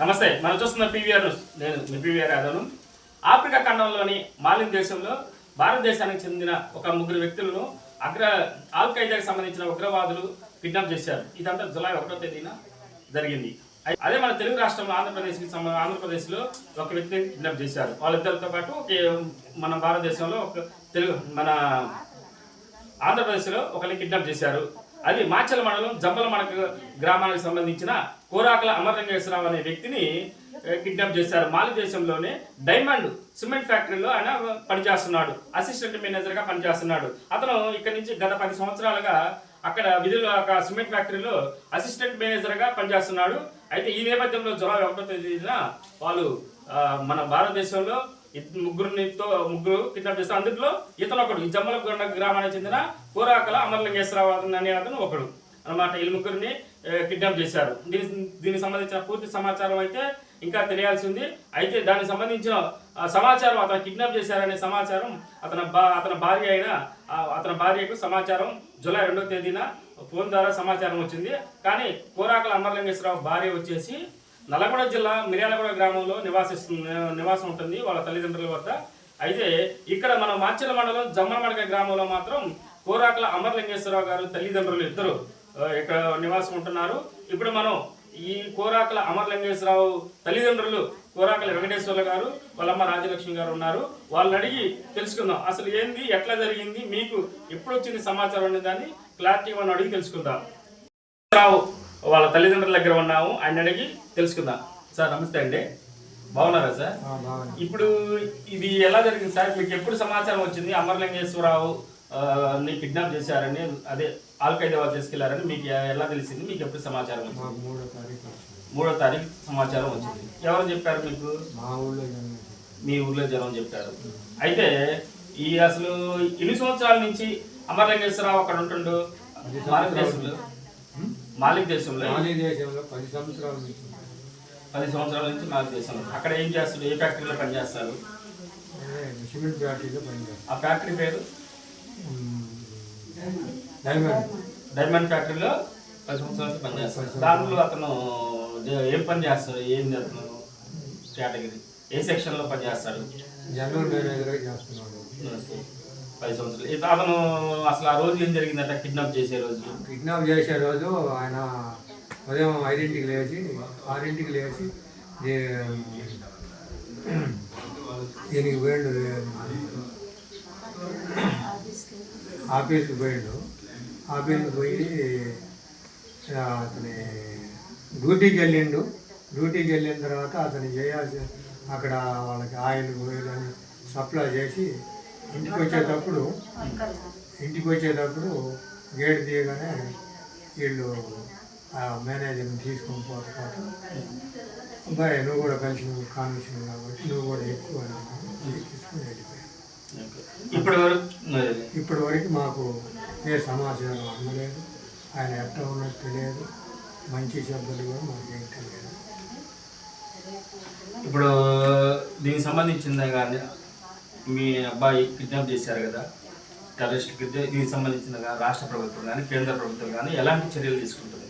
నమస్తే మనం చూస్తున్న పీవీఆర్ న్యూస్ నేను మీ పీవీఆర్ యాదవ్ను. ఆఫ్రికా ఖండంలోని మాలిన్ దేశంలో భారతదేశానికి చెందిన ఒక ముగ్గురు వ్యక్తులను అగ్ర ఆల్ ఖైదాకి సంబంధించిన ఉగ్రవాదులు కిడ్నాప్ చేశారు. ఇదంతా జులై ఒకటో తేదీన జరిగింది. అదే మన తెలుగు రాష్ట్రంలో ఆంధ్రప్రదేశ్కి ఆంధ్రప్రదేశ్లో ఒక వ్యక్తిని కిడ్నాప్ చేశారు. వాళ్ళిద్దరితో పాటు మన భారతదేశంలో ఒక తెలుగు మన ఆంధ్రప్రదేశ్లో ఒకరిని కిడ్నాప్ చేశారు. అది మాచల మండలం జంబల మడక గ్రామానికి సంబంధించిన కోరాకల అమరలింగేశ్వరరావు అనే వ్యక్తిని కిడ్నాప్ చేశారు. మాలి దేశంలోనే డైమండ్ సిమెంట్ ఫ్యాక్టరీలో ఆయన పనిచేస్తున్నాడు. అసిస్టెంట్ మేనేజర్గా పనిచేస్తున్నాడు. అతను ఇక్కడ నుంచి గత పది సంవత్సరాలుగా అక్కడ విధులు ఒక సిమెంట్ ఫ్యాక్టరీలో అసిస్టెంట్ మేనేజర్గా పనిచేస్తున్నాడు. అయితే ఈ నేపథ్యంలో జులై ఒకటో తేదీన వాళ్ళు మన భారతదేశంలో ముగ్గురునితో ముగ్గురు కిడ్నాప్ చేస్తారు. అందులో ఇతను ఒకడు ఈ జమ్మలగొండ గ్రామానికి చెందిన కూరాకల అమర్లింగేశ్వరరావు అనే అతను ఒకడు. అన్నమాట. వీళ్ళు ముగ్గురిని కిడ్నాప్ చేశారు. దీని దీనికి సంబంధించిన పూర్తి సమాచారం అయితే ఇంకా తెలియాల్సి ఉంది అయితే దానికి సంబంధించిన సమాచారం అతను కిడ్నాప్ చేశారనే సమాచారం అతని బా అతని భార్య అయిన అతని భార్యకు సమాచారం జూలై రెండో తేదీన ఫోన్ ద్వారా సమాచారం వచ్చింది. కానీ కోరాకల అమరలింగేశ్వరరావు భార్య వచ్చేసి నల్లగొండ జిల్లా మిర్యాలగూడ గ్రామంలో నివాసిస్తుంది నివాసం ఉంటుంది వాళ్ళ తల్లిదండ్రుల వద్ద. అయితే ఇక్కడ మన మాచెల మండలం జమ్మలమడక గ్రామంలో మాత్రం కోరాకల అమరలింగేశ్వరరావు గారు తల్లిదండ్రులు ఇద్దరు. ఇక్కడ నివాసం ఉంటున్నారు ఇప్పుడు మనం ఈ కోరాకల అమర్లింగేశ్వరరావు తల్లిదండ్రులు కోరాకల వెంకటేశ్వర్ల గారు వాళ్ళమ్మ రాజలక్ష్మి గారు ఉన్నారు. వాళ్ళని అడిగి తెలుసుకుందాం. అసలు ఏంది ఎట్లా జరిగింది మీకు ఎప్పుడు వచ్చింది సమాచారం అనే దాన్ని క్లారిటీ అని అడిగి తెలుసుకుందాం. రావు వాళ్ళ తల్లిదండ్రుల దగ్గర ఉన్నాము. ఆయన అడిగి తెలుసుకుందాం. సార్ నమస్తే అండి. బాగున్నారా సార్? ఇప్పుడు ఇది ఎలా జరిగింది సార్? మీకు ఎప్పుడు సమాచారం వచ్చింది? అమర్లింగేశ్వరరావు ని కిడ్నాప్ చేశారని అదే ఆల్ఖైదా వాళ్ళు తీసుకెళ్ళారని మీకు ఎలా తెలిసింది? మీకు ఎప్పుడు సమాచారం వచ్చింది? మూడో తారీఖు. మూడో తారీఖు సమాచారం వచ్చింది. ఎవరు చెప్పారు మీకు? మా ఊళ్ళో మీ ఊర్లో జనం చెప్పారు. అయితే ఈ అసలు ఎన్ని సంవత్సరాల నుంచి అమర్లింగేశ్వరరావు అక్కడ ఉంటుండు? మాలిక్ దేశంలో? మాలిక్ దేశంలో? దేశంలో పది సంవత్సరాల నుంచి. పది సంవత్సరాల నుంచి మాలిక్ దేశంలో అక్కడ ఏం చేస్తారు? ఏ ఫ్యాక్టరీలో పనిచేస్తారు? ఆ ఫ్యాక్టరీ పేరు? డైమండ్. డైమండ్ ఫ్యాక్టరీలో పది సంవత్సరాల నుంచి పనిచేస్తారు దాంట్లో అతను ఏం పని చేస్తారు ఏం అతను కేటగిరీ. ఏ సెక్షన్లో పనిచేస్తాడు జనరల్ మేనేజర్గా చేస్తున్నాడు. పది సంవత్సరాలు. ఇత- అతను అసలు ఆ రోజు ఏం జరిగిందట? కిడ్నాప్ చేసే రోజు. కిడ్నాప్ చేసే రోజు ఆయన ఉదయం ఐదింటికి లేచి ఆరింటికి లేచి దీనికి పోయిండు ఆఫీస్కి పోయిండు. ఆఫీస్కి పోయి అతని డ్యూటీకి వెళ్ళిండు. డ్యూటీకి వెళ్ళిన తర్వాత అతను చేయాల్సిన అక్కడ వాళ్ళకి ఆయిల్ ఆయిల్ అని సప్లై చేసి ఇంటికి వచ్చేటప్పుడు ఇంటికి వచ్చేటప్పుడు గేట్ తీయగానే వీళ్ళు ఆ మేనేజర్ని తీసుకొని పోతా అబ్బాయి నువ్వు కూడా కలిసి నువ్వు కాబట్టి నువ్వు కూడా ఎక్కువ తీసుకుని వెళ్ళిపోయాను ఇప్పటి వరకు ఇప్పటి వరకు మాకు ఏ సమాచారం అందలేదు. ఆయన ఎట్లా ఉన్నట్టు తెలియదు. మంచి శబ్దాలు కూడా మాకు ఏం తెలియదు. ఇప్పుడు దీనికి సంబంధించిందే కానీ మీ అబ్బాయి కిడ్నాప్ చేశారు కదా టెర్రరిస్ట్ దీనికి సంబంధించిన రాష్ట్ర ప్రభుత్వం కానీ కేంద్ర ప్రభుత్వం కానీ ఎలాంటి చర్యలు తీసుకుంటుంది?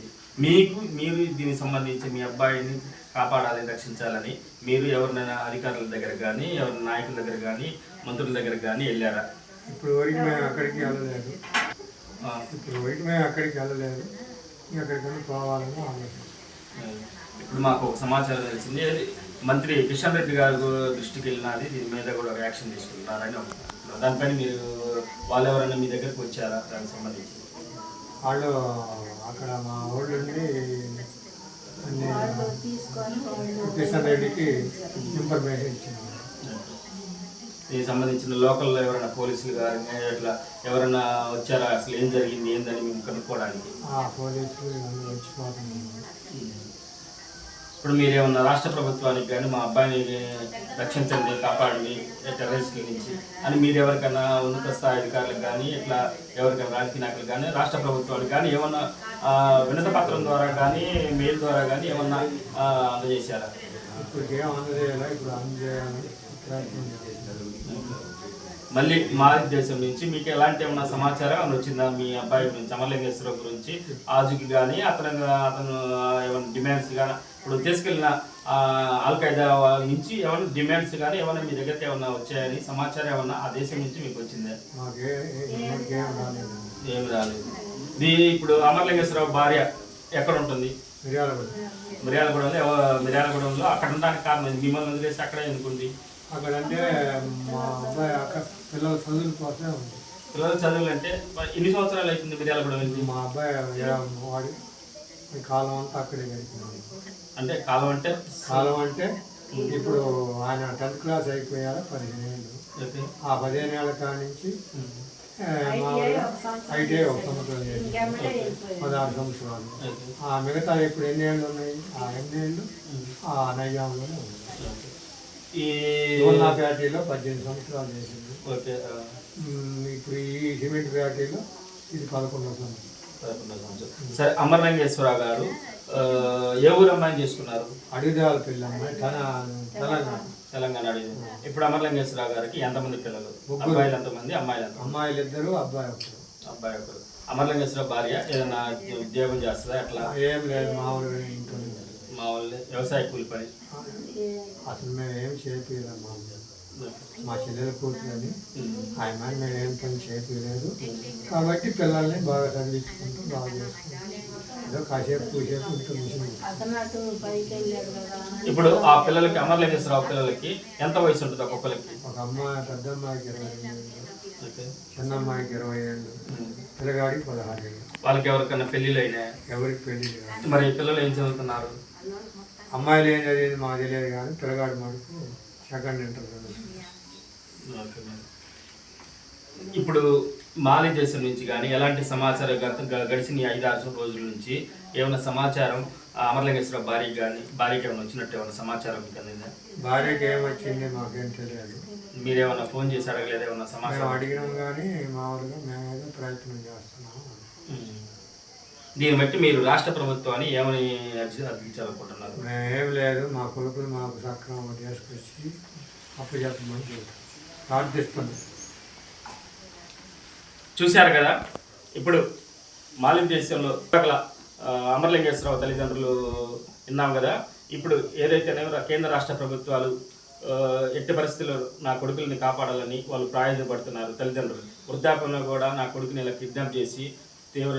మీకు మీరు దీనికి సంబంధించి మీ అబ్బాయిని కాపాడాలని రక్షించాలని మీరు ఎవరినైనా అధికారుల దగ్గర కానీ ఎవరి నాయకుల దగ్గర కానీ మంత్రుల దగ్గర కానీ వెళ్ళారా? ఇప్పుడు వరకు మేము అక్కడికి వెళ్ళలేదు. ఇప్పుడు వరకు మేము అక్కడికి వెళ్ళలేదు. ఎక్కడికైనా పోవాలని ఆలోచన. ఇప్పుడు మాకు ఒక సమాచారం తెలిసింది అది మంత్రి కిషన్ రెడ్డి గారు దృష్టికి వెళ్ళినది దీని మీద కూడా రియాక్షన్ తీసుకుంటున్నారని అనుకుంటున్నాను దానిపైన మీరు వాళ్ళు ఎవరైనా మీ దగ్గరకు వచ్చారా? దానికి సంబంధించి. వాళ్ళు అక్కడ మా ఊళ్ళో కిషన్ రెడ్డికి ఇన్ఫర్మేషన్ ఇచ్చింది దీనికి సంబంధించిన లోకల్లో ఎవరైనా పోలీసులు కానీ ఇట్లా ఎవరైనా వచ్చారా? అసలు ఏం జరిగింది? ఏందని మేము కనుక్కోవడానికి. ఆ పోలీసులు వచ్చిపోతున్నాయి ఇప్పుడు మీరేమన్నా రాష్ట్ర ప్రభుత్వానికి కానీ మా అబ్బాయిని రక్షించండి కాపాడండి టెర్రరిస్టుల నుంచి అని మీరు ఎవరికైనా ఉన్నత స్థాయి అధికారులకు కానీ ఇట్లా ఎవరికైనా రాజకీయ నాయకులు కానీ రాష్ట్ర ప్రభుత్వానికి కానీ ఏమన్నా వినతి పత్రం ద్వారా కానీ మెయిల్ ద్వారా కానీ ఏమన్నా అందజేశారా? ఇప్పుడు ఏం అందజేయాలా? ఇప్పుడు అందజేయాలని మళ్ళీ మా దేశం నుంచి మీకు ఎలాంటి ఏమైనా సమాచారం ఏమైనా వచ్చిందా? మీ అబ్బాయి గురించి అమరలింగేశ్వర గురించి ఆజుకి కానీ అతను అతను ఏమైనా డిమాండ్స్ కానీ ఇప్పుడు తీసుకెళ్ళిన ఆల్ఖైదా నుంచి ఏమైనా డిమాండ్స్ కానీ ఏమైనా మీ దగ్గరికి ఏమైనా వచ్చాయని సమాచారం ఏమన్నా ఆ దేశం నుంచి మీకు వచ్చిందే? ఏమి రాలేదు. ఇది ఇప్పుడు అమర్లింగేశ్వరరావు భార్య ఎక్కడ ఉంటుంది మిర్యాలగూడెంలో మిర్యాలగూడెంలో అక్కడ ఉండడానికి కారణం? మిమ్మల్ని వదిలేసి అక్కడే ఎందుకుంది? అక్కడంటే మా అబ్బాయి అక్క పిల్లల చదువుల కోసమే ఉంది. పిల్లల చదువులు అంటే ఎన్ని సంవత్సరాలు అవుతుంది మిర్యాలగూడెం వెళ్ళి మా అబ్బాయి వాడి కాలం అంతా అక్కడే గడిపినాడు. అంటే కాలం అంటే? కాలం అంటే ఇప్పుడు ఆయన టెన్త్ క్లాస్ అయిపోయారు పదిహేను ఏళ్ళు. ఆ పదిహేను ఏళ్ళ కాడ నుంచి ఐటీఐ ఒక సంవత్సరం పదహారు సంవత్సరాలు. ఆ మిగతా ఇప్పుడు ఎన్ని ఏళ్ళు ఉన్నాయి? ఆ ఎన్ని ఏళ్ళు ఆ నైజాంలోనే ఉన్నాయి. ఈ ఫ్యాక్టరీలో పద్దెనిమిది సంవత్సరాలు చేసింది. ఓకే ఇప్పుడు ఈ సిమెంట్ ఫ్యాక్టరీలో ఇది పదకొండవ సంవత్సరం. పదకొండవ సంవత్సరం. సరే అమరలింగేశ్వరరావు గారు ఏ ఊరు అమ్మాయిని చేసుకున్నారు? అడుగుదాల పిల్లమ్మ తన తెలంగాణ. తెలంగాణ అడిగి ఇప్పుడు అమరలింగేశ్వరరావు గారికి ఎంతమంది పిల్లలు. అబ్బాయిలు ఎంతమంది అమ్మాయిలు ఎంత అమ్మాయిలు ఇద్దరు అబ్బాయి ఒకరు. అబ్బాయి ఒకరు. అమరలింగేశ్వరరావు భార్య ఏదైనా ఉద్యోగం చేస్తుందా ఎట్లా? ఏం లేదు మామూలుగా ఇంట్లో మా వాళ్ళు వ్యవసాయ కూలి పని. అసలు మేము ఏం చేపించలేదు మామూలుగా మా చెల్లెల కూతురని ఆయన మేము ఏం పని చేపించలేదు కాబట్టి పిల్లల్ని బాగా చదివించుకుంటూ బాగా చేసుకుంటాం. ఏదో కాసేపు కూసేపు కదా. ఇప్పుడు ఆ పిల్లలకి అమరలింగేశ్వరరావు పిల్లలకి ఎంత వయసు ఉంటుంది ఒక్కొక్కరికి? ఒక అమ్మాయి పెద్ద అమ్మాయికి ఇరవై. చిన్న అమ్మాయికి ఇరవై ఏళ్ళు. పిల్లగాడికి పదహారు ఏళ్ళు. వాళ్ళకి ఎవరికైనా పెళ్ళిళ్ళు అయినాయి? ఎవరికి పెళ్ళి మరి ఈ పిల్లలు ఏం చదువుతున్నారు? అమ్మాయిలు ఏం చదివింది మాకు తెలియదు కానీ పిల్లగాడి మటుకు సెకండ్ ఇంటర్. ఇప్పుడు మాలి దేశం నుంచి కానీ ఎలాంటి సమాచారం గత గడిచిన ఐదు ఆరు రోజుల నుంచి ఏమైనా సమాచారం అమరలింగేశ్వర భార్యకి కానీ భార్యకి ఏమైనా వచ్చినట్టు ఏమైనా సమాచారం మీకు అందిందా? భార్యకి ఏమొచ్చింది మాకేం తెలియదు. మీరేమైనా ఫోన్ చేసి అడగలేదు ఏమైనా సమాచారం? అడిగినాం కానీ మామూలుగా మేమేదో ప్రయత్నం చేస్తున్నాము ఉమ్. దీన్ని బట్టి మీరు రాష్ట్ర ప్రభుత్వాన్ని ఏమని అర్థించాలనుకుంటున్నారు మేమేం లేదు మా కొడుకులు మాకు సక్రమంగా తీసుకొచ్చి అప్పు చెప్పమని ప్రార్థిస్తున్నాం. చూశారు కదా? ఇప్పుడు మాలిన్ దేశంలో పక్కల అమరలింగేశ్వరరావు తల్లిదండ్రులు విన్నాం కదా? ఇప్పుడు ఏదైతే కేంద్ర రాష్ట్ర ప్రభుత్వాలు ఎట్టి పరిస్థితుల్లో నా కొడుకుల్ని కాపాడాలని వాళ్ళు ప్రాయోజనపడుతున్నారు తల్లిదండ్రులు. వృద్ధాప్యంలో కూడా నా కొడుకుని ఇలా కిడ్నాప్ చేసి తీవ్ర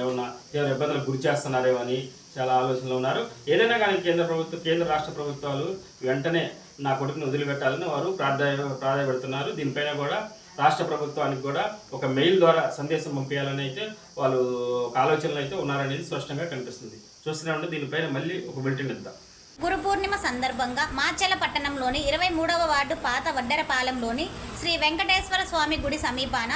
ఏమన్నా తీవ్ర ఇబ్బందులకు గురి చేస్తున్నారేమో అని చాలా ఆలోచనలో ఉన్నారు. ఏదైనా కానీ కేంద్ర ప్రభుత్వం కేంద్ర రాష్ట్ర ప్రభుత్వాలు వెంటనే నా కొడుకుని వదిలిపెట్టాలని వారు ప్రాధాన్య ప్రాధాన్యపడుతున్నారు దీనిపైన కూడా రాష్ట్ర ప్రభుత్వానికి కూడా ఒక మెయిల్ ద్వారా సందేశం పంపించాలని అయితే వాళ్ళు ఒక ఆలోచనలు అయితే ఉన్నారనేది స్పష్టంగా కనిపిస్తుంది. చూస్తున్నామంటే దీనిపైన మళ్ళీ ఒక బులెటిన్ ఇద్దాం. గురు పూర్ణిమ సందర్భంగా మాచెల పట్టణంలోని ఇరవై మూడవ వార్డు పాత వడ్డెరపాలెంలోని శ్రీ వెంకటేశ్వర స్వామి గుడి సమీపాన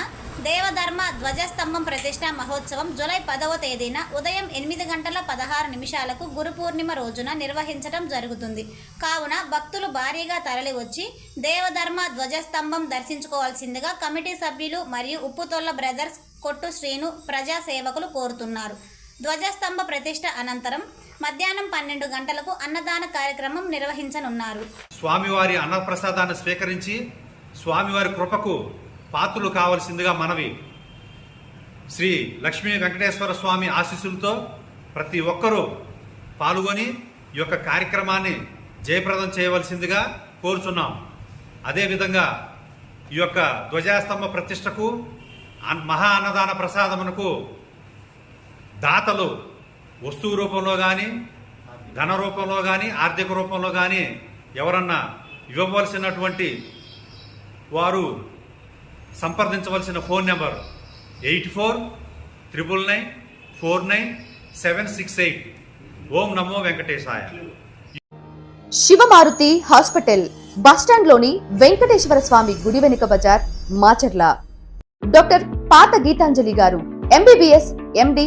దేవధర్మ ధ్వజస్తంభం ప్రతిష్ట మహోత్సవం జూలై పదవ తేదీన ఉదయం ఎనిమిది గంటల పదహారు నిమిషాలకు గురు పూర్ణిమ రోజున నిర్వహించడం జరుగుతుంది. కావున భక్తులు భారీగా తరలివచ్చి దేవధర్మ ధ్వజస్తంభం దర్శించుకోవాల్సిందిగా కమిటీ సభ్యులు మరియు ఉప్పుతొల్ల బ్రదర్స్ కొట్టు శ్రీను ప్రజా సేవకులు కోరుతున్నారు. ధ్వజస్తంభ ప్రతిష్ట అనంతరం మధ్యాహ్నం పన్నెండు గంటలకు అన్నదాన కార్యక్రమం నిర్వహించనున్నారు. స్వామివారి అన్నప్రసాదాన్ని స్వీకరించి స్వామివారి కృపకు పాత్రులు కావలసిందిగా మనవి. శ్రీ లక్ష్మీ వెంకటేశ్వర స్వామి ఆశీస్సులతో ప్రతి ఒక్కరూ పాల్గొని ఈ యొక్క కార్యక్రమాన్ని జయప్రదం చేయవలసిందిగా కోరుచున్నాం. అదేవిధంగా ఈ యొక్క ధ్వజాస్తంభ ప్రతిష్టకు అన్- మహా అన్నదాన ప్రసాదమునకు దాతలు వస్తువు రూపంలో కానీ ధన రూపంలో కానీ ఆర్థిక రూపంలో కానీ ఎవరన్నా ఇవ్వవలసినటువంటి వారు సంప్రదించవలసిన phone number eight four triple nine four nine seven six eight. ఓం నమో వెంకటేశాయ. శివమారుతి హాస్పిటల్ బస్టాండ్లోని వెంకటేశ్వర స్వామి గుడి వెనుక బజార్ మాచర్ల. డాక్టర్ పాత గీతాంజలి గారు MBBS MD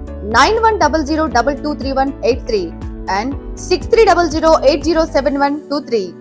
nine one double zero double two three one eight three and six three double zero eight zero seven one two three.